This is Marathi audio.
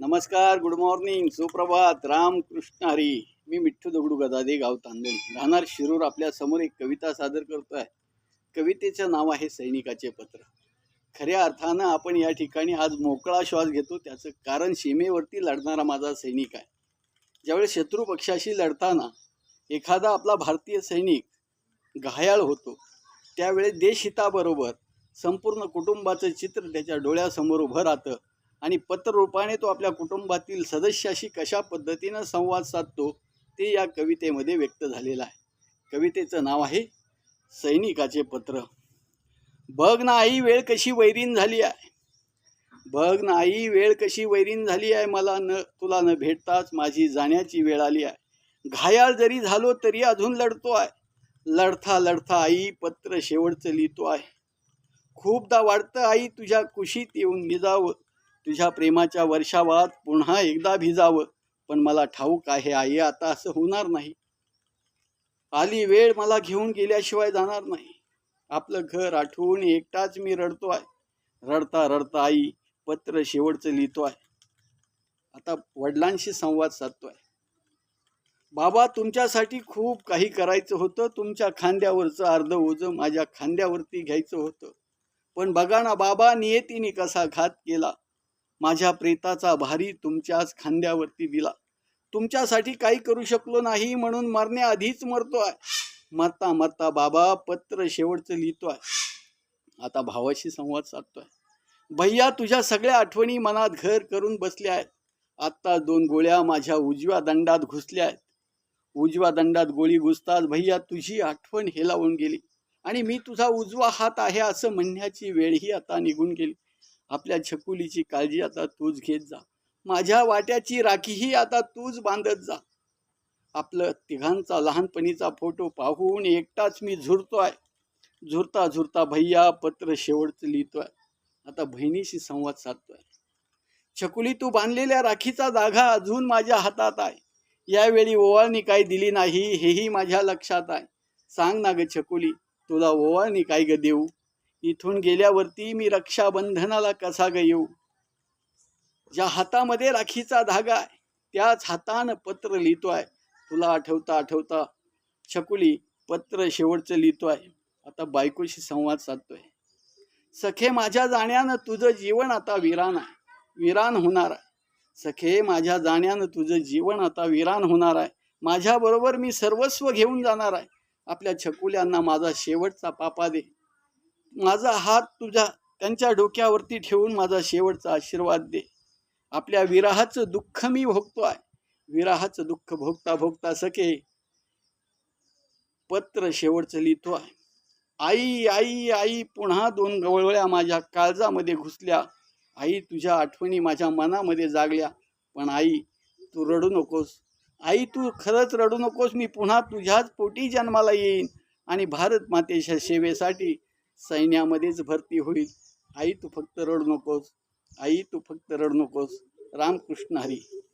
नमस्कार गुड मॉर्निंग सुप्रभात. राम कृष्ण हरी. मी मिठ्ठू दगडू गदादे गाव तांदूळ. राहणार शिरूर आपल्यासमोर एक कविता सादर करतो आहे कवितेचं नाव आहे सैनिकाचे पत्र. खऱ्या अर्थानं आपण या ठिकाणी आज मोकळा श्वास घेतो. त्याचं कारण सीमेवरती लढणारा माझा सैनिक आहे. ज्यावेळेस शत्रू पक्षाशी लढताना एखादा आपला भारतीय सैनिक घायाळ होतो त्यावेळेस देशहिताबरोबर संपूर्ण कुटुंबाचं चित्र त्याच्या डोळ्यासमोर उभं राहतं. आणि पत्ररूपाने तो आपल्या कुटुंबातील सदस्याशी कशा पद्धतीनं संवाद साधतो ते या कवितेमध्ये व्यक्त झालेलं आहे. कवितेचं नाव आहे सैनिकाचे पत्र. बघ ना आई वेळ कशी वैरीन झाली आहे. बघ ना आई वेळ कशी वैरीन झाली आहे मला न तुला न भेटताच माझी जाण्याची वेळ आली आहे. घायाळ जरी झालो तरी अजून लढतो आहे. लढता लढता आई पत्र शेवटचं लिहितो आहे. खूपदा वाटतं आई तुझ्या कुशीत येऊन निजावं तुझ्या प्रेमाच्या वर्षावात पुन्हा एकदा भिजावं पण मला ठाऊक आहे आई आता असं होणार नाही. आली वेळ मला घेऊन गेल्याशिवाय जाणार नाही. आपलं घर आठवून एकटाच मी रडतो आहे रडता रडता आई पत्र शेवटचं लिहितो आहे आता वडिलांशी संवाद साधतो आहे बाबा तुमच्यासाठी खूप काही करायचं होतं. तुमच्या खांद्यावरचं अर्ध ओझं माझ्या खांद्यावरती घ्यायचं होतं. पण बघा ना बाबा नियतीने कसा घात केला. माझ्या प्रेताचा भारी तुमच्याच खांद्यावरती दिला. तुमच्यासाठी काही करू शकलो नाही म्हणून मरण्याआधीच मरतो आहे मरता मरता बाबा पत्र शेवटचं लिहितो आहे आता भावाशी संवाद साधतोय. भैया तुझ्या सगळ्या आठवणी मनात घर करून बसल्या आहेत. आत्ता दोन गोळ्या माझ्या उजव्या दंडात घुसल्या आहेत. उजव्या दंडात गोळी घुसताच भैया तुझी आठवण हेलावून गेली. आणि मी तुझा उजवा हात आहे असं म्हणण्याची वेळही आता निघून गेली. आपल्या छकुलीची काळजी आता तूच घेत जा. माझ्या वाट्याची राखीही आता तूच बांधत जा. आपलं तिघांचा लहानपणीचा फोटो पाहून एकटाच मी झुरतोय. झुरता झुरता भैया पत्र शेवटचं लिहितोय. आता बहिणीशी संवाद साधतोय. छकुली तू बांधलेल्या राखीचा जागा अजून माझ्या हातात आहे. यावेळी ओवाळणी काय दिली नाही हेही माझ्या लक्षात आहे. सांग ना ग छकुली तुला ओवाळणी काय ग देऊ? इथून गेल्यावरती मी रक्षाबंधनाला कसा येऊ? ज्या हातामध्ये राखीचा धागा आहे त्याच हातानं पत्र लिहितो आहे तुला आठवता आठवता छकुली पत्र शेवटचं लिहितो आहे आता बायकोशी संवाद साधतोय. सखे माझ्या जाण्यानं तुझं जीवन आता विरान आहे. विरान होणार आहे. सखे माझ्या जाण्यानं तुझं जीवन आता विरान होणार आहे. माझ्याबरोबर मी सर्वस्व घेऊन जाणार आहे. आपल्या छकुल्यांना माझा शेवटचा पापा दे. माझा हात तुझ्या त्यांच्या डोक्यावरती ठेवून माझा शेवटचा आशीर्वाद दे. आपल्या विराहाचं दुःख मी भोगतो आहे. विराहाचं दुःख भोगता भोगता सके पत्र शेवटचं लिहितो आहे. आई आई आई पुन्हा दोन गवळवळ्या माझ्या काळजामध्ये घुसल्या. आई तुझ्या आठवणी माझ्या मनामध्ये जागल्या. पण आई तू रडू नकोस. आई तू खरंच रडू नकोस. मी पुन्हा तुझ्याच पोटी जन्माला येईन. आणि भारत मातेच्या सेवेसाठी सैन्यामध्येच भरती होईल. आई तू फक्त रडू नकोस. आई तू फक्त रडू नकोस. रामकृष्ण हरी.